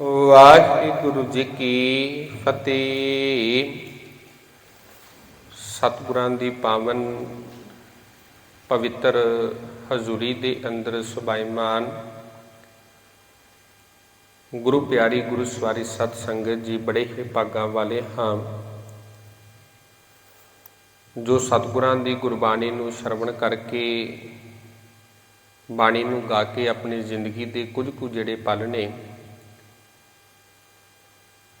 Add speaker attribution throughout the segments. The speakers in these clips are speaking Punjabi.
Speaker 1: ਵਾਹਿਗੁਰੂ ਜੀ ਕੀ ਫਤਿਹ। ਸਤਿਗੁਰਾਂ ਦੀ ਪਾਵਨ ਪਵਿੱਤਰ ਹਜ਼ੂਰੀ ਦੇ ਅੰਦਰ ਸੁਭਾਈਮਾਨ। ਗੁਰੂ ਪਿਆਰੀ ਗੁਰੂ ਸਵਾਰੀ ਸਤ ਸੰਗਤ ਜੀ, ਬੜੇ ਹੀ ਭਾਗਾਂ ਵਾਲੇ ਹਾਂ। ਜੋ ਸਤਿਗੁਰਾਂ ਦੀ ਗੁਰਬਾਣੀ ਨੂੰ ਸ਼ਰਵਣ ਕਰਕੇ ਬਾਣੀ ਨੂੰ ਗਾ ਕੇ ਆਪਣੀ ਜ਼ਿੰਦਗੀ ਦੇ ਕੁਝ ਕੁ ਜਿਹੜੇ ਪਲ ਨੇ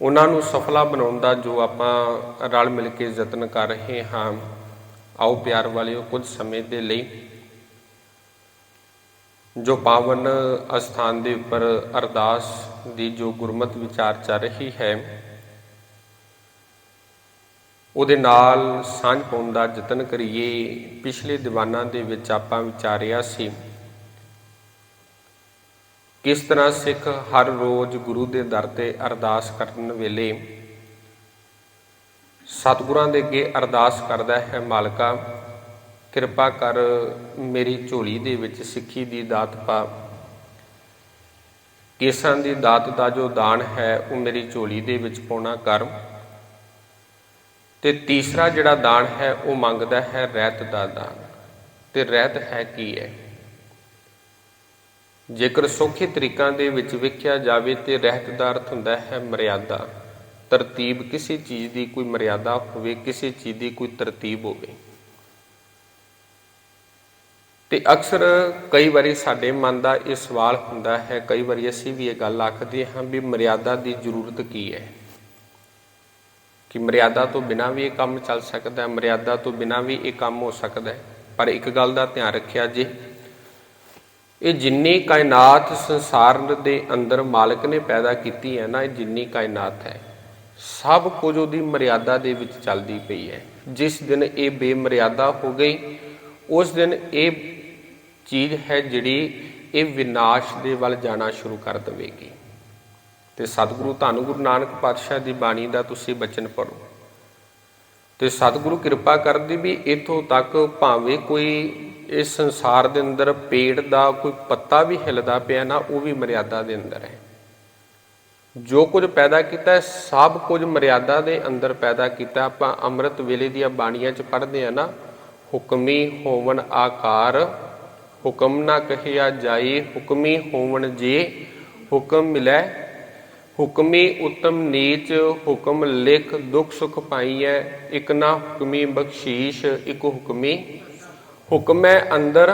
Speaker 1: ਉਹਨਾਂ ਨੂੰ ਸਫਲਾ ਬਣਾਉਣ ਦਾ ਜੋ ਆਪਾਂ ਰਲ ਮਿਲ ਕੇ ਯਤਨ ਕਰ ਰਹੇ ਹਾਂ। ਆਓ ਪਿਆਰ ਵਾਲਿਓ, ਕੁਝ ਸਮੇਂ ਦੇ ਲਈ। ਜੋ ਪਾਵਨ ਅਸਥਾਨ ਦੇ ਉੱਪਰ ਅਰਦਾਸ ਦੀ ਜੋ ਗੁਰਮਤ ਵਿਚਾਰ ਚੱਲ ਰਹੀ ਹੈ, ਉਹਦੇ ਨਾਲ ਸਾਂਝ ਪਾਉਣ ਦਾ ਯਤਨ ਕਰੀਏ। ਪਿਛਲੇ ਦੀਵਾਨਾਂ ਦੇ ਵਿੱਚ ਆਪਾਂ ਵਿਚਾਰਿਆ ਸੀ ਕਿਸ ਤਰ੍ਹਾਂ ਸਿੱਖ ਹਰ ਰੋਜ਼ ਗੁਰੂ ਦੇ ਦਰ ਤੇ ਅਰਦਾਸ ਕਰਨ ਵੇਲੇ ਸਤਿਗੁਰਾਂ ਦੇ ਅੱਗੇ ਅਰਦਾਸ ਕਰਦਾ ਹੈ, ਮਾਲਕਾ, ਕਿਰਪਾ ਕਰ ਮੇਰੀ ਝੋਲੀ ਦੇ ਵਿੱਚ ਸਿੱਖੀ ਦੀ ਦਾਤ ਪਾ। ਕੇਸਾਂ ਦੀ ਦਾਤ ਦਾ ਜੋ ਦਾਨ ਹੈ, ਉਹ ਮੇਰੀ ਝੋਲੀ ਦੇ ਵਿੱਚ ਪਾਉਣਾ ਕਰ। ਤੇ ਤੀਸਰਾ ਜਿਹੜਾ ਦਾਨ ਹੈ, ਉਹ ਮੰਗਦਾ ਹੈ, ਰਹਿਤ ਦਾ ਦਾਨ। ਤੇ ਰਹਿਤ ਹੈ ਕੀ ਹੈ? ਜੇਕਰ ਸੌਖੇ ਤਰੀਕਾਂ ਦੇ ਵਿੱਚ ਵੇਖਿਆ ਜਾਵੇ ਤੇ ਰਹਿਤ ਦਾ ਅਰਥ ਹੁੰਦਾ ਹੈ ਮਰਿਆਦਾ। ਤਰਤੀਬ ਕਿਸੇ ਚੀਜ਼ ਦੀ ਕੋਈ ਮਰਿਆਦਾ ਹੋਵੇ, ਕਿਸੇ ਚੀਜ਼ ਦੀ ਕੋਈ ਤਰਤੀਬ ਹੋਵੇ। ਤੇ ਅਕਸਰ ਕਈ ਵਾਰੀ ਸਾਡੇ ਮਨ ਦਾ ਇਹ ਸਵਾਲ ਹੁੰਦਾ ਹੈ, ਕਈ ਵਾਰੀ ਅਸੀਂ ਵੀ ਇਹ ਗੱਲ ਆਖਦੇ ਹਾਂ ਵੀ ਮਰਿਆਦਾ ਦੀ ਜ਼ਰੂਰਤ ਕੀ ਹੈ? ਕਿ ਮਰਿਆਦਾ ਤੋਂ ਬਿਨਾ ਵੀ ਇਹ ਕੰਮ ਚੱਲ ਸਕਦਾ ਹੈ, ਮਰਿਆਦਾ ਤੋਂ ਬਿਨਾ ਵੀ ਇਹ ਕੰਮ ਹੋ ਸਕਦਾ ਹੈ। ਪਰ ਇੱਕ ਗੱਲ ਦਾ ਧਿਆਨ ਰੱਖਿਆ ਜੇ ਇਹ ਜਿੰਨੀ ਕਾਇਨਾਤ ਸੰਸਾਰ ਦੇ ਅੰਦਰ ਮਾਲਕ ਨੇ ਪੈਦਾ ਕੀਤੀ ਹੈ ਨਾ, ਇਹ ਜਿੰਨੀ ਕਾਇਨਾਤ ਹੈ। ਸਭ ਕੁਝ ਉਹਦੀ ਮਰਿਆਦਾ ਦੇ ਵਿੱਚ ਚੱਲਦੀ ਪਈ ਹੈ। ਜਿਸ ਦਿਨ ਇਹ ਬੇਮਰਿਆਦਾ ਹੋ ਗਈ, ਉਸ ਦਿਨ ਇਹ ਚੀਜ਼ ਹੈ ਜਿਹੜੀ ਇਹ ਵਿਨਾਸ਼ ਦੇ ਵੱਲ ਜਾਣਾ ਸ਼ੁਰੂ ਕਰ ਦੇਵੇਗੀ। ਤੇ ਸਤਿਗੁਰੂ ਧੰਨ ਗੁਰੂ ਨਾਨਕ ਪਾਤਸ਼ਾਹ ਦੀ ਬਾਣੀ ਦਾ ਤੁਸੀਂ ਬਚਨ ਪੜੋ ਤੇ ਸਤਿਗੁਰੂ ਕਿਰਪਾ ਕਰਦੀ ਵੀ ਇਥੋਂ ਤੱਕ ਭਾਵੇਂ ਕੋਈ ਇਸ ਸੰਸਾਰ ਦੇ ਅੰਦਰ ਪੇੜ ਦਾ ਕੋਈ ਪੱਤਾ ਵੀ ਹਿਲਦਾ ਪਿਆ ਨਾ, ਉਹ ਵੀ ਮਰਿਆਦਾ ਦੇ ਅੰਦਰ ਹੈ। ਜੋ ਕੁਝ ਪੈਦਾ ਕੀਤਾ ਸਭ ਕੁਝ ਮਰਿਆਦਾ ਦੇ ਅੰਦਰ ਪੈਦਾ ਕੀਤਾ ਆਪਾਂ ਅੰਮ੍ਰਿਤ ਵੇਲੇ ਦੀਆਂ ਬਾਣੀਆਂ 'ਚ ਪੜ੍ਹਦੇ ਆ ਨਾ, ਹੁਕਮੀ ਹੋਵਣ ਆਕਾਰ, ਹੁਕਮ ਨਾ ਕਹਿਆ ਜਾਏ, ਹੁਕਮੀ ਹੋਵਨ ਜੇ, ਹੁਕਮ ਮਿਲੈ, ਹੁਕਮੀ ਉਤਮ ਨੀਚ, ਹੁਕਮ ਲਿਖ ਦੁਖ ਸੁਖ ਪਾਈਐ, ਇਕ ਨਾ ਹੁਕਮੀ ਬਖਸ਼ੀਸ਼, ਇਕ ਹੁਕਮੀ ਹੁਕਮੈ ਅੰਦਰ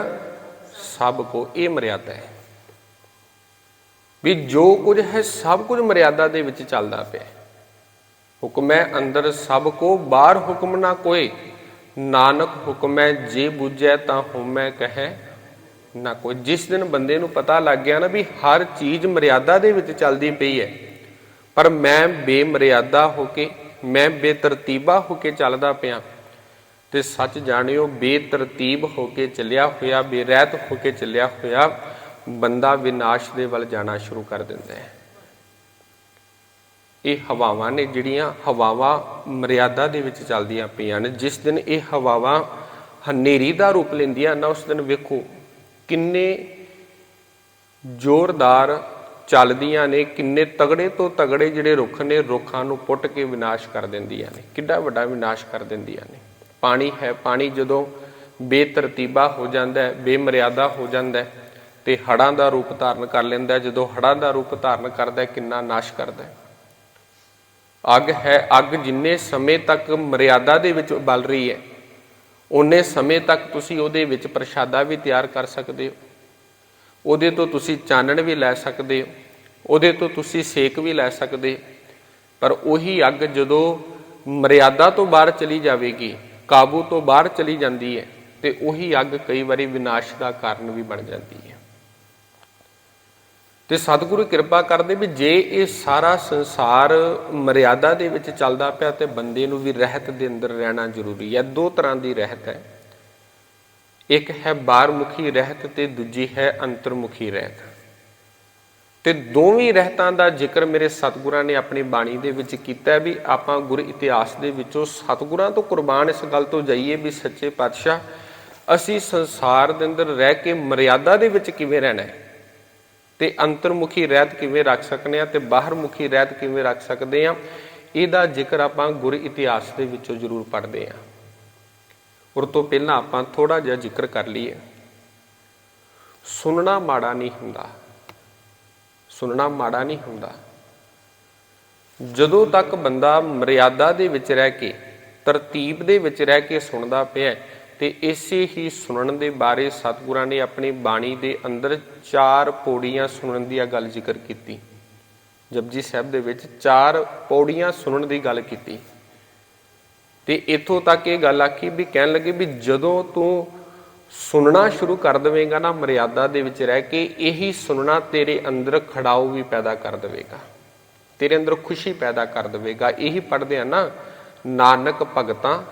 Speaker 1: ਸਭ ਕੋ, ਇਹ ਮਰਿਆਦਾ ਹੈ। ਵੀ ਜੋ ਕੁਝ ਹੈ, ਸਭ ਕੁਝ ਮਰਿਆਦਾ ਦੇ ਵਿੱਚ ਚੱਲਦਾ ਪਿਆ ਹੈ। ਹੁਕਮੈ ਅੰਦਰ ਸਭ ਕੋ, ਬਾਹਰ ਹੁਕਮ ਨਾ ਕੋਈ। ਨਾਨਕ ਹੁਕਮ ਹੈ, ਜੇ ਬੁਝੈ ਤਾਂ ਹੁਮੈ ਕਹੈ ਨਾ ਕੋਈ। ਜਿਸ ਦਿਨ ਬੰਦੇ ਨੂੰ ਪਤਾ ਲੱਗ ਗਿਆ ਨਾ ਵੀ ਹਰ ਚੀਜ਼ ਮਰਿਆਦਾ ਦੇ ਵਿੱਚ ਚੱਲਦੀ ਪਈ ਹੈ, ਪਰ ਮੈਂ ਬੇਮਰਿਆਦਾ ਹੋ ਕੇ, ਮੈਂ ਬੇਤਰਤੀਬਾ ਹੋ ਕੇ ਚੱਲਦਾ ਪਿਆ। ਤੇ ਸੱਚ ਜਾਣਿਓ, ਬੇਤਰਤੀਬ ਹੋ ਕੇ ਚੱਲਿਆ ਹੋਇਆ, ਬੇਰਹਿਤ ਹੋ ਕੇ ਚੱਲਿਆ ਹੋਇਆ ਬੰਦਾ ਵਿਨਾਸ਼ ਦੇ ਵੱਲ ਜਾਣਾ ਸ਼ੁਰੂ ਕਰ ਦਿੰਦਾ ਹੈ। ਇਹ ਹਵਾਵਾਂ ਨੇ ਜਿਹੜੀਆਂ ਹਵਾਵਾਂ ਮਰਿਆਦਾ ਦੇ ਵਿੱਚ ਚੱਲਦੀਆਂ ਪਈਆਂ ਨੇ, ਜਿਸ ਦਿਨ ਇਹ ਹਵਾਵਾਂ ਹਨੇਰੀ ਦਾ ਰੂਪ ਲੈਂਦੀਆਂ ਨਾ, ਉਸ ਦਿਨ ਵੇਖੋ ਕਿੰਨੇ ਜ਼ੋਰਦਾਰ ਚੱਲਦੀਆਂ ਨੇ, ਕਿੰਨੇ ਤਗੜੇ ਤੋਂ ਤਗੜੇ ਜਿਹੜੇ ਰੁੱਖ ਨੇ, ਰੁੱਖਾਂ ਨੂੰ ਪੁੱਟ ਕੇ ਵਿਨਾਸ਼ ਕਰ ਦਿੰਦੀਆਂ ਨੇ, ਕਿੱਡਾ ਵੱਡਾ ਵਿਨਾਸ਼ ਕਰ ਦਿੰਦੀਆਂ ਨੇ। ਪਾਣੀ ਹੈ, ਪਾਣੀ ਜਦੋਂ ਬੇਤਰਤੀਬਾ ਹੋ ਜਾਂਦਾ ਹੈ, ਬੇਮਰਿਆਦਾ ਹੋ ਜਾਂਦਾ ਹੈ, ਤੇ ਹੜਾਂ ਦਾ ਰੂਪ ਧਾਰਨ ਕਰ ਲੈਂਦਾ ਹੈ। ਜਦੋਂ ਹੜਾਂ ਦਾ ਰੂਪ ਧਾਰਨ ਕਰਦਾ ਹੈ, ਕਿੰਨਾ ਨਾਸ਼ ਕਰਦਾ ਹੈ। ਅੱਗ ਹੈ, ਅੱਗ ਜਿੰਨੇ ਸਮੇਂ ਤੱਕ ਮਰਿਆਦਾ ਦੇ ਵਿੱਚ ਬਲ ਰਹੀ ਹੈ ਉਨੇ ਸਮੇਂ ਤੱਕ ਤੁਸੀਂ ਉਹਦੇ ਵਿੱਚ ਪ੍ਰਸ਼ਾਦਾ ਵੀ ਤਿਆਰ ਕਰ ਸਕਦੇ ਹੋ। ਉਹਦੇ ਤੋਂ ਤੁਸੀਂ ਚਾਨਣ ਵੀ ਲੈ ਸਕਦੇ ਹੋ, ਉਹਦੇ ਤੋਂ ਤੁਸੀਂ ਸੇਕ ਵੀ ਲੈ ਸਕਦੇ ਪਰ ਉਹੀ ਅੱਗ ਜਦੋਂ ਮਰਿਆਦਾ ਤੋਂ ਬਾਹਰ ਚਲੀ ਜਾਵੇਗੀ ਕਾਬੂ ਤੋਂ ਬਾਹਰ ਚਲੀ ਜਾਂਦੀ ਹੈ ਤੇ ਉਹੀ ਅੱਗ ਕਈ ਵਾਰੀ ਵਿਨਾਸ਼ ਦਾ ਕਾਰਨ ਵੀ ਬਣ ਜਾਂਦੀ ਹੈ। ਤੇ ਸਤਿਗੁਰੂ ਕਿਰਪਾ ਕਰਦੇ ਵੀ ਜੇ ਇਹ ਸਾਰਾ ਸੰਸਾਰ ਮਰਿਆਦਾ ਦੇ ਵਿੱਚ ਚੱਲਦਾ ਪਿਆ ਤੇ ਬੰਦੇ ਨੂੰ ਵੀ ਰਹਿਤ ਦੇ ਅੰਦਰ ਰਹਿਣਾ ਜ਼ਰੂਰੀ ਹੈ, ਦੋ ਤਰ੍ਹਾਂ ਦੀ ਰਹਿਤ ਹੈ। ਇੱਕ ਹੈ ਬਾਹਰਮੁਖੀ ਰਹਿਤ ਤੇ ਦੂਜੀ ਹੈ ਅੰਤਰਮੁਖੀ ਰਹਿਤ। ਤੇ ਦੋਵੇਂ ਰਹਿਤਾਂ ਦਾ ਜ਼ਿਕਰ ਮੇਰੇ ਸਤਿਗੁਰਾਂ ਨੇ ਆਪਣੀ ਬਾਣੀ ਦੇ ਵਿੱਚ ਕੀਤਾ ਵੀ ਆਪਾਂ ਗੁਰ ਇਤਿਹਾਸ ਦੇ ਵਿੱਚੋਂ ਸਤਿਗੁਰਾਂ ਤੋਂ ਕੁਰਬਾਨ ਇਸ ਗੱਲ ਤੋਂ ਜਾਈਏ ਵੀ ਸੱਚੇ ਪਾਤਸ਼ਾਹ, ਅਸੀਂ ਸੰਸਾਰ ਦੇ ਅੰਦਰ ਰਹਿ ਕੇ ਮਰਿਆਦਾ ਦੇ ਵਿੱਚ ਕਿਵੇਂ ਰਹਿਣਾ ਹੈ? ਤੇ ਅੰਤਰਮੁਖੀ ਰਹਿਤ ਕਿਵੇਂ ਰੱਖ ਸਕਨੇ ਆ ਤੇ ਬਾਹਰਮੁਖੀ ਰਹਿਤ ਕਿਵੇਂ ਰੱਖ ਸਕਦੇ ਆ? ਇਹਦਾ ਜ਼ਿਕਰ ਆਪਾਂ ਗੁਰ ਇਤਿਹਾਸ ਦੇ ਵਿੱਚੋਂ ਜ਼ਰੂਰ ਪੜ੍ਹਦੇ ਆ। ਉਰ ਤੋਂ ਪਹਿਲਾਂ ਆਪਾਂ ਥੋੜਾ ਜਿਹਾ ਜ਼ਿਕਰ ਕਰ ਲਈਏ। ਸੁਣਨਾ ਮਾੜਾ ਨਹੀਂ ਹੁੰਦਾ। ਸੁਣਨਾ ਮਾੜਾ ਨਹੀਂ ਹੁੰਦਾ। ਜਦੋਂ ਤੱਕ ਬੰਦਾ ਮਰਿਆਦਾ ਦੇ ਵਿੱਚ ਰਹਿ ਕੇ ਤਰਤੀਬ ਦੇ ਵਿੱਚ ਰਹਿ ਕੇ ਸੁਣਦਾ ਪਿਆ ਹੈ, ਤੇ ਇਸੇ ਹੀ ਸੁਣਨ ਦੇ ਬਾਰੇ ਸਤਿਗੁਰਾਂ ਨੇ ਆਪਣੀ ਬਾਣੀ ਦੇ ਅੰਦਰ ਚਾਰ ਪੌੜੀਆਂ ਸੁਣਨ ਦੀ ਗੱਲ ਜ਼ਿਕਰ ਕੀਤੀ। ਜਪਜੀ ਸਾਹਿਬ ਦੇ ਵਿੱਚ ਚਾਰ ਪੌੜੀਆਂ ਸੁਣਨ ਦੀ ਗੱਲ ਕੀਤੀ। ਤੇ ਇੱਥੋਂ ਤੱਕ ਇਹ ਗੱਲ ਆਖੀ ਵੀ ਕਹਿਣ ਲੱਗੇ ਵੀ ਜਦੋਂ ਤੂੰ ਸੁਣਨਾ ਸ਼ੁਰੂ ਕਰ ਦੇਵੇਂਗਾ ਨਾ, ਮਰਿਆਦਾ ਦੇ ਵਿੱਚ ਰਹਿ ਕੇ ਇਹੀ ਸੁਣਨਾ ਤੇਰੇ ਅੰਦਰ ਖੜਾਓ ਵੀ ਪੈਦਾ ਕਰ ਦੇਵੇਗਾ। ਤੇਰੇ ਅੰਦਰ ਖੁਸ਼ੀ ਪੈਦਾ ਕਰ ਦੇਵੇਗਾ। ਇਹੀ ਪੜਦੇ ਆ ਨਾ, ਨਾਨਕ ਭਗਤਾਂ,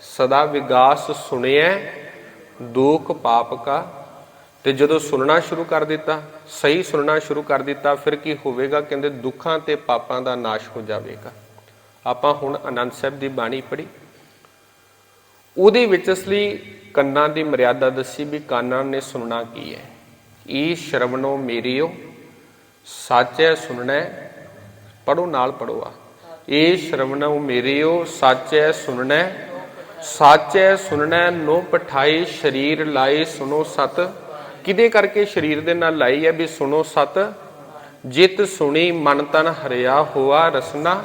Speaker 1: ਸਦਾ ਵਿਗਾਸ ਸੁਣਿਐ, ਦੁਖ ਪਾਪ ਕਾ। ਤੇ ਜਦੋਂ ਸੁਣਨਾ ਸ਼ੁਰੂ ਕਰ ਦਿੱਤਾ, ਸਹੀ ਸੁਣਨਾ ਸ਼ੁਰੂ ਕਰ ਦਿੱਤਾ, ਫਿਰ ਕੀ ਹੋਵੇਗਾ? ਕਹਿੰਦੇ ਦੁੱਖਾਂ ਤੇ ਪਾਪਾਂ ਦਾ ਨਾਸ਼ ਹੋ ਜਾਵੇਗਾ। ਆਪਾਂ ਹੁਣ ਆਨੰਦ ਸਾਹਿਬ ਦੀ ਬਾਣੀ ਪੜ੍ਹੀ। ਉਹਦੇ ਵਿੱਚ ਅਸਲੀ ਕੰਨਾਂ ਦੀ ਮਰਿਆਦਾ ਦੱਸੀ ਵੀ ਕੰਨਾਂ ਨੇ ਸੁਣਨਾ ਕੀ ਹੈ। ਈ ਸ਼ਰਵਣੋ ਮੇਰਿਓ ਹੈ ਸੁਣਨਾ ਪੜੋ ਨਾਲ ਪੜੋ ਆ। ਏ ਸ਼ਰਵਣੋ ਮੇਰਿਓ ਹੈ ਸੁਣਨਾ, ਸੱਚ ਹੈ ਸੁਣਨਾ, ਨੋ ਪਠਾਈ ਸ਼ਰੀਰ ਲਾਏ ਸੁਣੋ ਸਤ। ਕਿਦੇ ਕਰਕੇ ਸ਼ਰੀਰ ਦੇ ਨਾਲ ਲਾਈ ਹੈ ਵੀ ਸੁਣੋ ਸਤ? ਜਿਤ ਸੁਣੀ ਮਨ ਤਨ ਹਰਿਆ ਹੋਆ ਰਸਨਾ।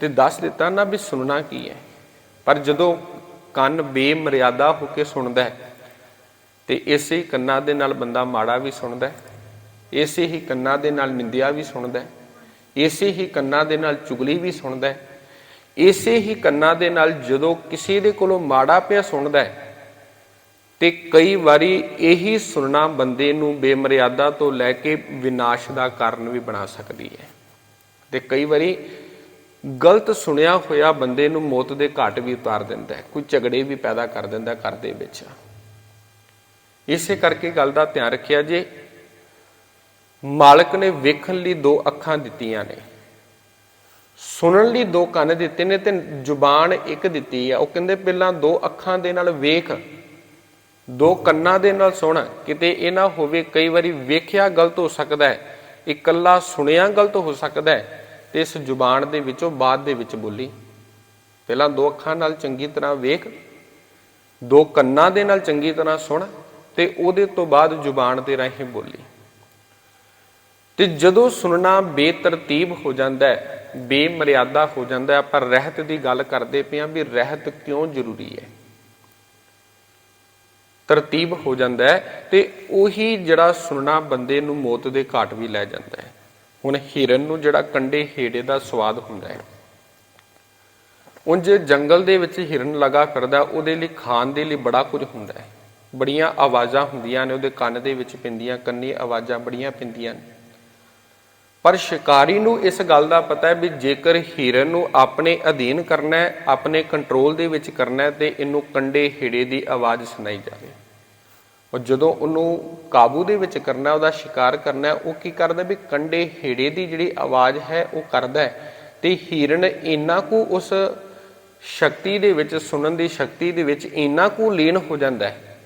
Speaker 1: ਤੇ ਦੱਸ ਦਿੱਤਾ ਨਾ ਵੀ ਸੁਣਨਾ ਕੀ ਹੈ। ਪਰ ਜਦੋਂ ਕੰਨ ਬੇਮਰਿਆਦਾ ਹੋ ਕੇ ਸੁਣਦਾ ਹੈ ਤੇ ਇਸੇ ਕੰਨਾਂ ਦੇ ਨਾਲ ਬੰਦਾ ਮਾੜਾ ਵੀ ਸੁਣਦਾ ਹੈ, ਇਸੇ ਹੀ ਕੰਨਾਂ ਦੇ ਨਾਲ ਨਿੰਦਿਆ ਵੀ ਸੁਣਦਾ ਹੈ, ਇਸੇ ਹੀ ਕੰਨਾਂ ਦੇ ਨਾਲ ਚੁਗਲੀ ਵੀ ਸੁਣਦਾ ਹੈ, ਇਸੇ ਹੀ ਕੰਨਾਂ ਦੇ ਨਾਲ ਜਦੋਂ ਕਿਸੇ ਦੇ ਕੋਲੋਂ ਮਾੜਾ ਪਿਆ ਸੁਣਦਾ ਹੈ, ਤੇ ਕਈ ਵਾਰੀ ਇਹੀ ਸੁਣਨਾ ਬੰਦੇ ਨੂੰ ਬੇਮਰਿਆਦਾ ਤੋਂ ਲੈ ਕੇ ਵਿਨਾਸ਼ ਦਾ ਕਾਰਨ ਵੀ ਬਣਾ ਸਕਦੀ ਹੈ। ਤੇ ਕਈ ਵਾਰੀ ਗਲਤ ਸੁਣਿਆ ਹੋਇਆ ਬੰਦੇ ਨੂੰ ਮੌਤ ਦੇ ਘਾਟ ਵੀ ਉਤਾਰ ਦਿੰਦਾ ਹੈ, ਕੋਈ ਝਗੜੇ ਵੀ ਪੈਦਾ ਕਰ ਦਿੰਦਾ ਘਰ ਦੇ ਵਿੱਚ। ਇਸੇ ਕਰਕੇ ਗੱਲ ਦਾ ਧਿਆਨ ਰੱਖਿਆ ਜੇ, ਮਾਲਕ ਨੇ ਵੇਖਣ ਲਈ ਦੋ ਅੱਖਾਂ ਦਿੱਤੀਆਂ ਨੇ। ਸੁਣਨ ਲਈ ਦੋ ਕੰਨ ਦਿੱਤੇ ਨੇ ਤੇ ਜ਼ੁਬਾਨ ਇੱਕ ਦਿੱਤੀ ਆ। ਉਹ ਕਹਿੰਦੇ ਪਹਿਲਾਂ ਦੋ ਅੱਖਾਂ ਦੇ ਨਾਲ ਵੇਖ, ਦੋ ਕੰਨਾਂ ਦੇ ਨਾਲ ਸੁਣ। ਕਿਤੇ ਇਹ ਨਾ ਹੋਵੇ ਕਈ ਵਾਰੀ ਵੇਖਿਆ ਗਲਤ ਹੋ ਸਕਦਾ ਹੈ, ਇਕੱਲਾ ਸੁਣਿਆ ਗਲਤ ਹੋ ਸਕਦਾ ਹੈ ਤੇ ਇਸ ਜ਼ੁਬਾਨ ਦੇ ਵਿੱਚੋਂ ਬਾਅਦ ਦੇ ਵਿੱਚ ਬੋਲੀ। ਪਹਿਲਾਂ ਦੋ ਅੱਖਾਂ ਨਾਲ ਚੰਗੀ ਤਰ੍ਹਾਂ ਵੇਖ, ਦੋ ਕੰਨਾਂ ਦੇ ਨਾਲ ਚੰਗੀ ਤਰ੍ਹਾਂ ਸੁਣ ਤੇ ਉਹਦੇ ਤੋਂ ਬਾਅਦ ਜ਼ੁਬਾਨ ਦੇ ਰਾਹੀਂ ਬੋਲੀ। ਤੇ ਜਦੋਂ ਸੁਣਨਾ ਬੇਤਰਤੀਬ ਹੋ ਜਾਂਦਾ ਹੈ, ਬੇਮਰਿਆਦਾ ਹੋ ਜਾਂਦਾ ਹੈ ਪਰ ਰਹਿਤ ਦੀ ਗੱਲ ਕਰਦੇ ਪਿਆ ਵੀ ਰਹਿਤ ਕਿਉਂ ਜ਼ਰੂਰੀ ਹੈ? ਤਰਤੀਬ ਹੋ ਜਾਂਦਾ ਹੈ ਤੇ ਉਹੀ ਜਿਹੜਾ ਸੁਣਨਾ ਬੰਦੇ ਨੂੰ ਮੌਤ ਦੇ ਘਾਟ ਵੀ ਲੈ ਜਾਂਦਾ ਹੈ। ਹੁਣ ਹਿਰਨ ਨੂੰ ਜਿਹੜਾ ਕੰਡੇ ਹੇੜੇ ਦਾ ਸਵਾਦ ਹੁੰਦਾ ਹੈ। ਉਂਝ ਜੰਗਲ ਦੇ ਵਿੱਚ ਹਿਰਨ ਲਗਾ ਕਰਦਾ ਉਹਦੇ ਲਈ ਖਾਣ ਦੇ ਲਈ ਬੜਾ ਕੁਝ ਹੁੰਦਾ ਹੈ। ਬੜੀਆਂ ਆਵਾਜ਼ਾਂ ਹੁੰਦੀਆਂ ਨੇ, ਉਹਦੇ ਕੰਨ ਦੇ ਵਿੱਚ ਪੈਂਦੀਆਂ, ਕੰਨੀ ਆਵਾਜ਼ਾਂ ਬੜੀਆਂ ਪੈਂਦੀਆਂ ਨੇ। ਪਰ ਸ਼ਿਕਾਰੀ ਨੂੰ ਇਸ ਗੱਲ ਦਾ ਪਤਾ ਹੈ ਵੀ ਜੇਕਰ ਹਿਰਨ ਨੂੰ ਆਪਣੇ ਅਧੀਨ ਕਰਨਾ ਹੈ, ਆਪਣੇ ਕੰਟਰੋਲ ਦੇ ਵਿੱਚ ਕਰਨਾ ਹੈ, ਤੇ ਇਹਨੂੰ ਕੰਡੇ ਹੇੜੇ ਦੀ ਆਵਾਜ਼ ਸੁਣਾਈ ਜਾਵੇ। ਉਹ ਜਦੋਂ ਉਹਨੂੰ ਕਾਬੂ ਦੇ ਵਿੱਚ ਕਰਨਾ ਉਹਦਾ ਸ਼ਿਕਾਰ ਕਰਨਾ ਉਹ ਕੀ ਕਰਦਾ ਵੀ ਕੰਡੇ ਹੇੜੇ ਦੀ ਜਿਹੜੀ ਆਵਾਜ਼ ਹੈ, ਉਹ ਕਰਦਾ ਹੈ। ਤੇ ਹਿਰਨ ਇੰਨਾ ਕੁ ਉਸ ਸ਼ਕਤੀ ਦੇ ਵਿੱਚ, ਸੁਣਨ ਦੀ ਸ਼ਕਤੀ ਦੇ ਵਿੱਚ ਇੰਨਾ ਕੁ ਲੀਨ ਹੋ ਜਾਂਦਾ ਹੈ